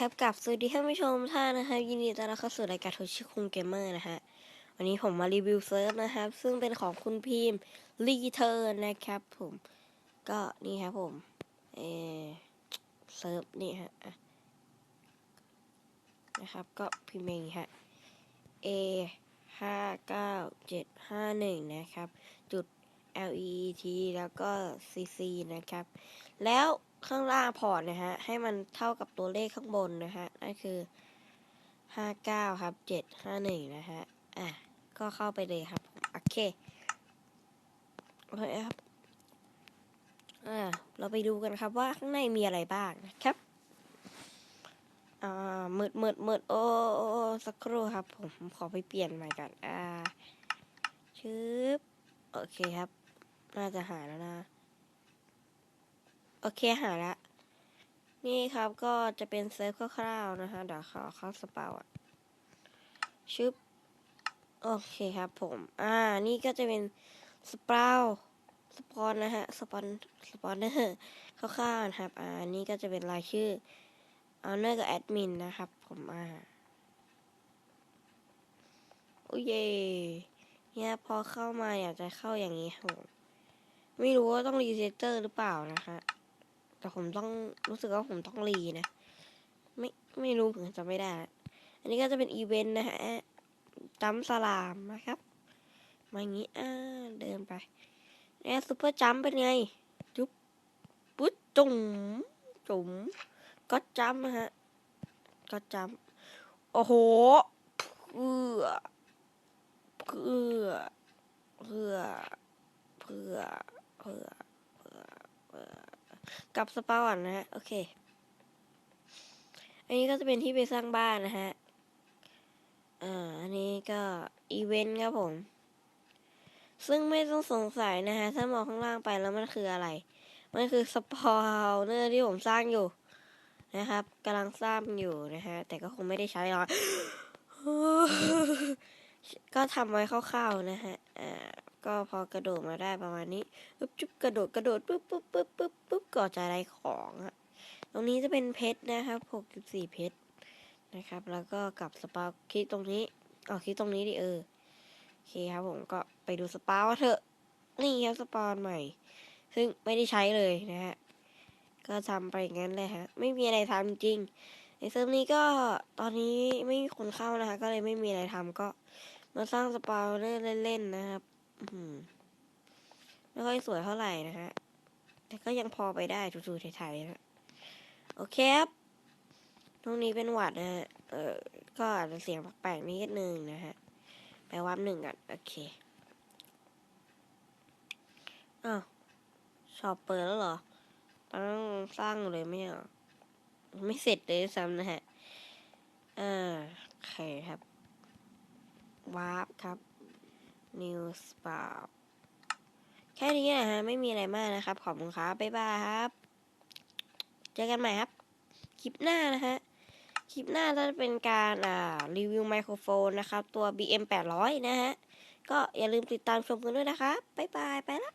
ครับกับสวัสดีท่านผู้ชมท่านนะครับยินดีต้อนรับเข้าสู่รายการโทชิคุงเกมเมอร์นะฮะวันนี้ผมมารีวิวเซิร์ฟนะครับ ซึ่งเป็นของคุณพิมพ์รีเทิร์นนะครับผมก็นี่ครับผมเอเซิร์ฟนี่ฮะนะครับก็พิมพ์เองฮะ A ห้าเก้าเจ็ดห้าหนึ่งนะครับ จุด L E T แล้วก็ C C นะครับ แล้ว ข้างล่างพอร์ตนะฮะ ให้มันเท่ากับตัวเลขข้างบนนะฮะ นั่นคือห้าเก้าครับเจ็ดห้าหนึ่งนะฮะ อะ ก็เข้าไปเลยครับ โอเค โอเคครับ อ่า เราไปดูกันครับว่าข้างในมีอะไรบ้างนะครับ อ่ามืดมืดมืดโอ้โอ้โอ้สักครู่ครับ ผมขอไปเปลี่ยนใหม่กัน อ่าชึบโอเคครับ น่าจะหายแล้วนะ โอเคหาละ นี่ครับก็จะเป็นเซิร์ฟคร่าวๆนะคะเดี๋ยวขอเข้าสปาวอะชึบโอเคครับผม อ่า นี่ก็จะเป็นสปาวสปอนนะฮะ สปอนสปอนเนอร์คร่าวๆนะครับ อ่า นี่ก็จะเป็นรายชื่อเอาเนอร์กับแอดมินนะครับ ผมอ่าโอ้เย่เนี่ยพอเข้ามาอยากจะเข้าอย่างนี้ผมไม่รู้ว่าต้องรีเซตเตอร์หรือเปล่านะคะ แต่ผมต้องรู้สึกว่าผมต้องรีนะ ไม่ไม่รู้เหมือนจะไม่ได้ อันนี้ก็จะเป็นอีเวนต์นะฮะจัมสลามนะครับ มาอย่างนี้อ่าเดินไปเนี่ยซูเปอร์จัมเป็นไง จุ๊บปุ๊ดจุ๋มจุ๋มก็จัมฮะก็จัมโอ้โหเพื่อเพื่อเพื่อเพื่อเพื่อเพื่อเพื่อ กับสปา่อนนะฮะ โอเค อันนี้ก็จะเป็นที่ไปสร้างบ้านนะฮะ อ่า อันนี้ก็อีเวนต์ครับผม ซึ่งไม่ต้องสงสัยนะฮะ ถ้ามองข้างล่างไปแล้วมันคืออะไร มันคือสปาวเนอร์ที่ผมสร้างอยู่นะครับกำลังสร้างอยู่นะฮะ แต่ก็คงไม่ได้ใช้หรอกก็ทำไว้คร่าวๆนะฮะ อ่า ก็พอกระโดดมาได้ประมาณนี้ปุ๊บจุ๊บกระโดดกระโดดปุ๊บปุ๊บปุ๊บปุ๊บปุ๊บก็จะได้ของอะตรงนี้จะเป็นเพชรนะครับหกจุดสี่เพชรนะครับ แล้วก็กลับสปาคลิกตรงนี้อ๋อคลิกตรงนี้ดิเออโอเคครับผมก็ไปดูสปาว่าเถอะนี่ครับสปาใหม่ ซึ่งไม่ได้ใช้เลยนะฮะก็ทำไปงั้นเลยฮะ ไม่มีอะไรทำจริงในเซิร์ฟนี้ก็ตอนนี้ไม่มีคนเข้านะคะ ก็เลยไม่มีอะไรทำก็มาสร้างสปาเล่นๆนะครับ ไม่ค่อยสวยเท่าไหร่นะฮะ แต่ก็ยังพอไปได้ถูๆไทยๆนะโอเคครับตรงนี้เป็นหวัดนะฮะ เออก็อาจจะเสียงแปลกๆนิดนึงนะฮะ ไปวับหนึ่งกัน โอเค อ้าวชอบเปิดแล้วเหรอต้องสร้างเลยไม่เหรอไม่เสร็จเลยซ้ำนะฮะ อ่าโอเคครับวาร์ปครับ New s p a แค่นี้นะฮะ ไม่มีอะไรมากนะครับ ขอบคุณครับ บ๊ายบายครับ เจอกันใหม่ครับ คลิปหน้านะฮะ คลิปหน้าจะเป็นการอ่ารีวิวไมโครโฟนนะครับ ตัว BM 800นะฮะ ก็อย่าลืมติดตามชมกันด้วยนะครับ บ๊ายบาย ไปละ